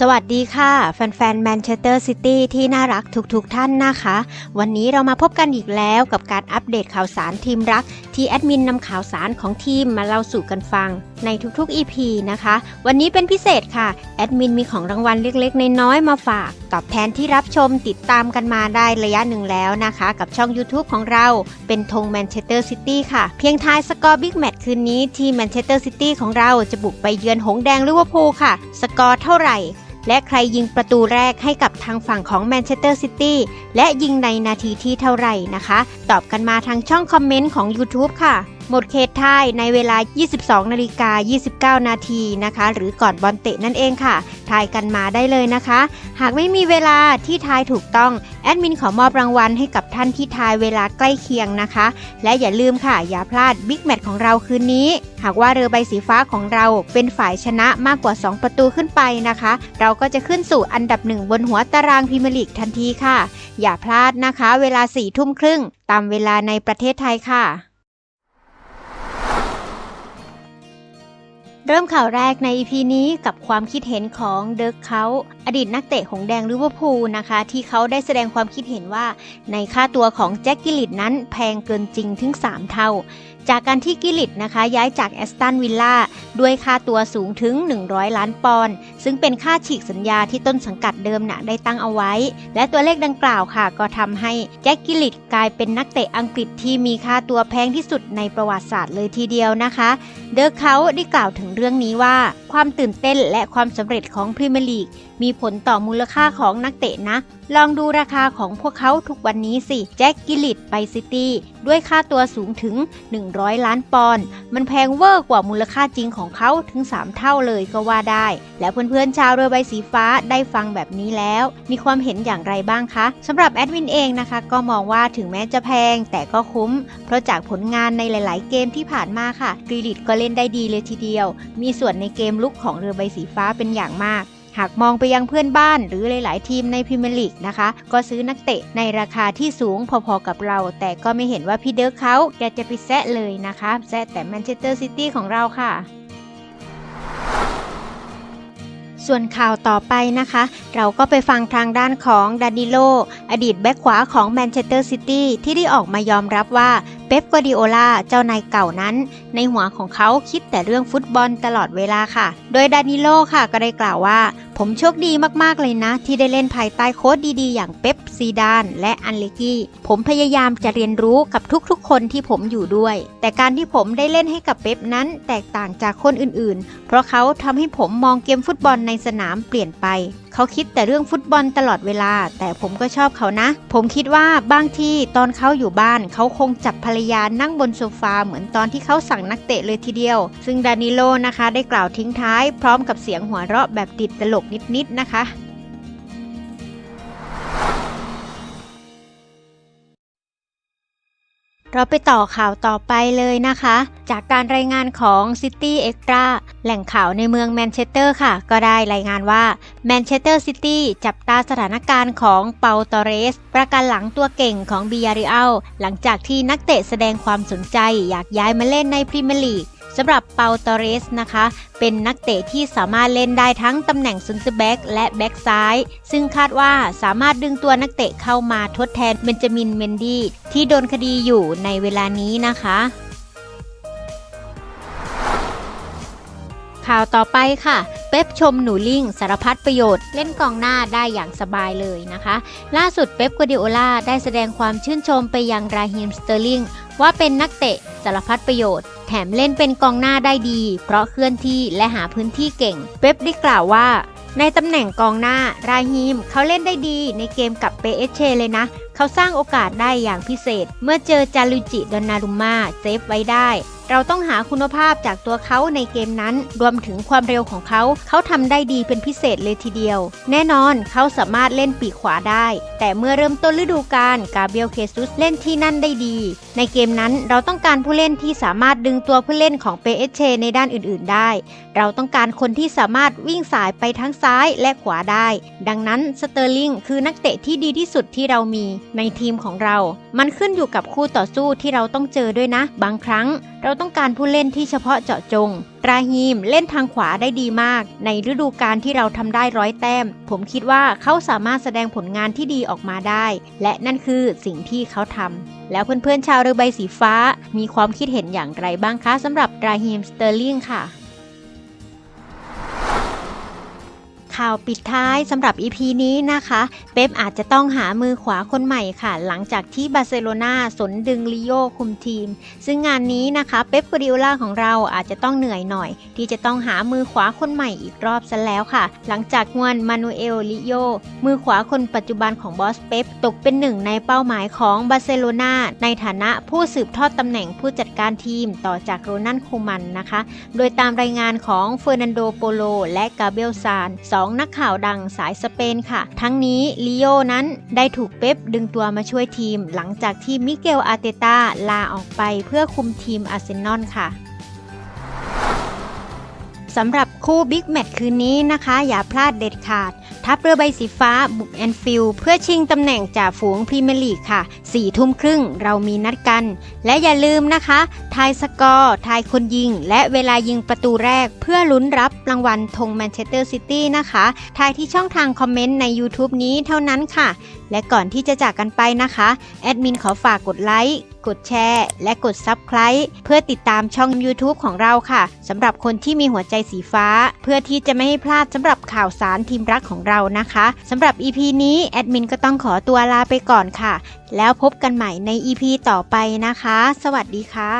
สวัสดีค่ะ แฟนๆแมนเชสเตอร์ซิตี้ที่น่ารักทุกๆทท่านนะคะ วันนี้เรามาพบกันอีกแล้วกับการอัปเดตข่าวสารทีมรัก ที่แอดมินนำข่าวสารของทีมมาเล่าสู่กันฟังในทุกๆ EP นะคะ วันนี้เป็นพิเศษค่ะ แอดมินมีของรางวัลเล็กๆ น้อยๆ มาฝาก ตอบแทนที่รับชมติดตามกันมาได้ระยะหนึ่งแล้วนะคะ กับช่อง YouTube ของเราเป็นธงแมนเชสเตอร์ซิตี้ค่ะ เพียงทายสกอร์บิ๊กแมตช์คืนนี้ที่แมนเชสเตอร์ซิตี้ของเราจะบุกไปเยือนหงแดงลิเวอร์พูลค่ะ สกอร์เท่าไหร่ และใครยิงประตูแรกให้กับทางฝั่งของแมนเชสเตอร์ซิตี้และยิงในนาทีที่เท่าไหร่นะคะ ตอบกันมาทางช่องคอมเมนต์ของ YouTube ค่ะ หมดเขตไทยในเวลา 22 นาฬิกา 29 นาทีนะคะ หรือก่อนบอลเตะนั่นเองค่ะ ทายกันมาได้เลยนะคะ หากไม่มีเวลาที่ทายถูกต้อง แอดมินขอมอบรางวัลให้กับท่านที่ทายเวลาใกล้เคียงนะคะ และอย่าลืมค่ะ อย่าพลาดบิ๊กแมตช์ของเราคืนนี้ หากว่าเรือใบสีฟ้าของเราเป็นฝ่ายชนะมากกว่า 2 ประตูขึ้นไปนะคะ เราก็จะขึ้นสู่อันดับหนึ่งบนหัวตารางพรีเมียร์ลีกทันทีค่ะ อย่าพลาดนะคะ เวลา4ี่ทุ่มครึ่งตามเวลาในประเทศไทยค่ะ ริ่มข่าวแรกใน EP นี้กับความคิดเห็นของเดิร์กเขาอดีตนักเตะหงแดงลิเวอร์พูลนะคะ ที่เขาได้แสดงความคิดเห็นว่า ในค่าตัวของแจ็คกิลิตนั้นแพงเกินจริงถึง 3 เท่า จากการที่กิลิตนะคะย้ายจากแอสตันวิลล่าด้วยค่าตัวสูงถึง 100 ล้านปอนด์ ซึ่งเป็นค่าฉีกสัญญาที่ต้นสังกัดเดิมนะได้ตั้งเอาไว้ และตัวเลขดังกล่าวค่ะ ก็ทำให้แจ็คกิลิตกลายเป็นนักเตะอังกฤษที่มีค่าตัวแพงที่สุดในประวัติศาสตร์เลยทีเดียวนะคะเดอร์เขาได้กล่าวถึงเรื่องนี้ว่า ความตื่นเต้นและความสำเร็จของพรีเมียร์ลีกมีผลต่อมูลค่าของนักเตะนะ ลองดูราคาของพวกเขาทุกวันนี้สิ แจ็คกิลิตไปซิตี้ด้วยค่าตัวสูงถึง 100 ล้านปอนด์ มันแพงเวอร์กว่ามูลค่าจริงของเขาถึง 3 เท่าเลยก็ว่าได้ แล้วเพื่อนๆชาวเรือใบสีฟ้าได้ฟังแบบนี้แล้ว มีความเห็นอย่างไรบ้างคะสำหรับแอดวินเองนะคะ ก็มองว่าถึงแม้จะแพงแต่ก็คุ้ม เพราะจากผลงานในหลาย ๆ เกมที่ผ่านมาค่ะกรีลิตก็เล่นได้ดีเลยทีเดียว มีส่วนในเกมลุกของเรือใบสีฟ้าเป็นอย่างมาก หากมองไปยังเพื่อนบ้านหรือหลาย ๆ ทีมในพรีเมียร์ลีกนะคะ ก็ซื้อนักเตะในราคาที่สูงพอ ๆ กับเรา แต่ก็ไม่เห็นว่าพี่เดิร์กเขาแกจะไปแซะเลยนะคะแซะแต่แมนเชสเตอร์ซิตี้ของเราค่ะส่วนข่าวต่อไปนะคะ เราก็ไปฟังทางด้านของดานิโล อดีตแบ็คขวาของแมนเชสเตอร์ซิตี้ที่ได้ออกมายอมรับว่าเป๊ปกวดิโอลาเจ้านายเก่านั้น ในหัวของเขาคิดแต่เรื่องฟุตบอลตลอดเวลาค่ะ โดยดานิโลค่ะก็ได้กล่าวว่า ผมโชคดีมากๆเลยนะ ที่ได้เล่นภายใต้โค้ดดีๆ อย่างเป๊ปซีดานและอันเลกี้ผมพยายามจะเรียนรู้กับทุกๆ คนที่ผมอยู่ด้วย แต่การที่ผมได้เล่นให้กับเป๊ปนั้นแตกต่างจากคนอื่นๆ เพราะเขาทำให้ผมมองเกมฟุตบอลในสนามเปลี่ยนไป เขาคิดแต่เรื่องฟุตบอลตลอดเวลา แต่ผมก็ชอบเขานะ ผมคิดว่าบางทีตอนเขาอยู่บ้าน เขาคงจับภรรยานั่งบนโซฟาเหมือนตอนที่เขาสั่งนักเตะเลยทีเดียว ซึ่งดานิโลนะคะได้กล่าวทิ้งท้าย พร้อมกับเสียงหัวเราะแบบติดตลกนิดๆนะคะ เราไปต่อข่าวต่อไปเลยนะคะ จากการรายงานของ City Extra แหล่งข่าวในเมืองแมนเชสเตอร์ค่ะ ก็ได้รายงานว่าแมนเชสเตอร์ซิตี้จับตาสถานการณ์ของเปาตอเรส ประกันหลังตัวเก่งของบียาริอัลหลังจากที่นักเตะแสดงความสนใจอยากย้ายมาเล่นในพรีเมียร์ลีก สำหรับเปาตอเรสนะคะ เป็นนักเตะที่สามารถเล่นได้ทั้งตำแหน่งซุนเตอร์แบ็กและแบ็กซ้าย ซึ่งคาดว่าสามารถดึงตัวนักเตะเข้ามาทดแทนเบนจามินเมนดี้ที่โดนคดีอยู่ในเวลานี้นะคะข่าวต่อไปค่ะ เป๊ปชมหนูลิงสารพัดประโยชน์ เล่นกองหน้าได้อย่างสบายเลยนะคะ ล่าสุดเป๊ปกัวดิโอลาได้แสดงความชื่นชมไปยังราฮิมสเตอร์ลิงว่าเป็นนักเตะ สารพัดประโยชน์ แถมเล่นเป็นกองหน้าได้ดี เพราะเคลื่อนที่และหาพื้นที่เก่ง เป๊ปได้กล่าวว่า ในตำแหน่งกองหน้าราฮิมเขาเล่นได้ดีในเกมกับเปเอเชเลยนะ เขาสร้างโอกาสได้อย่างพิเศษ เมื่อเจอจารุจิดอนนารุมาเซฟไว้ได้ เราต้องหาคุณภาพจากตัวเขาในเกมนั้น รวมถึงความเร็วของเขา เขาทำได้ดีเป็นพิเศษเลยทีเดียว แน่นอนเขาสามารถเล่นปีกขวาได้ แต่เมื่อเริ่มต้นฤดูกาลกาเบรียลเคซุสเล่นที่นั่นได้ดี ในเกมนั้นเราต้องการผู้เล่นที่สามารถดึงตัวผู้เล่นของเปเอเชในด้านอื่นๆ ได้ เราต้องการคนที่สามารถวิ่งสายไปทั้งซ้ายและขวาได้ ดังนั้นสเตอร์ลิงคือนักเตะที่ดีที่สุดที่เรามีในทีมของเรา มันขึ้นอยู่กับคู่ต่อสู้ที่เราต้องเจอด้วยนะ บางครั้งเราต้องการผู้เล่นที่เฉพาะเจาะจง ราฮีมเล่นทางขวาได้ดีมาก ในฤดูกาลที่เราทำได้ร้อยแต้ม ผมคิดว่าเขาสามารถแสดงผลงานที่ดีออกมาได้ และนั่นคือสิ่งที่เขาทำ แล้วเพื่อนๆชาวเรือใบสีฟ้า มีความคิดเห็นอย่างไรบ้างคะสำหรับราฮีมสเตอร์ลิงค่ะ ข่าวปิดท้ายสำหรับ EP นี้นะคะ เป๊ปอาจจะต้องหามือขวาคนใหม่ค่ะ หลังจากที่บาร์เซโลนาสนดึงลิโยคุมทีม ซึ่งงานนี้นะคะเป๊ปกริโอลาของเราอาจจะต้องเหนื่อยหน่อย ที่จะต้องหามือขวาคนใหม่อีกรอบซะแล้วค่ะ หลังจากงวนมานูเอลลิโยมือขวาคนปัจจุบันของบอสเป๊ปตกเป็นหนึ่งในเป้าหมายของบาร์เซโลนาในฐานะผู้สืบทอดตำแหน่งผู้จัดการทีมต่อจากโรนัลคูมันนะคะ โดยตามรายงานของเฟอร์นันโดโปโลและกาเบลซานของนักข่าวดังสายสเปนค่ะ ทั้งนี้ลิโอนั้นได้ถูกเป๊ปดึงตัวมาช่วยทีม หลังจากที่มิเกลอาร์เตตาลาออกไปเพื่อคุมทีมอาร์เซนอลค่ะ สำหรับคู่บิ๊กแมตช์คืนนี้นะคะ อย่าพลาดเด็ดขาด ทัพเรือใบสีฟ้าบุกแอนฟิลเพื่อชิงตำแหน่งจ่าฝูงพรีเมียร์ลีกค่ะ4ทุ่มครึ่งเรามีนัดกัน และอย่าลืมนะคะทายสกอร์ทายคนยิง และเวลายิงประตูแรก เพื่อลุ้นรับรางวัลธงแมนเชสเตอร์ซิตี้นะคะทายที่ช่องทางคอมเมนต์ใน YouTube นี้เท่านั้นค่ะและก่อนที่จะจากกันไปนะคะ แอดมินขอฝากกดไลค์ กดแชร์ และกด Subscribe เพื่อติดตามช่อง YouTube ของเราค่ะสำหรับคนที่มีหัวใจสีฟ้า เพื่อที่จะไม่ให้พลาดสำหรับข่าวสารทีมรักของเรานะคะสำหรับ EP นี้แอดมินก็ต้องขอตัวลาไปก่อนค่ะ แล้วพบกันใหม่ใน EP ต่อไปนะคะ สวัสดีค่ะ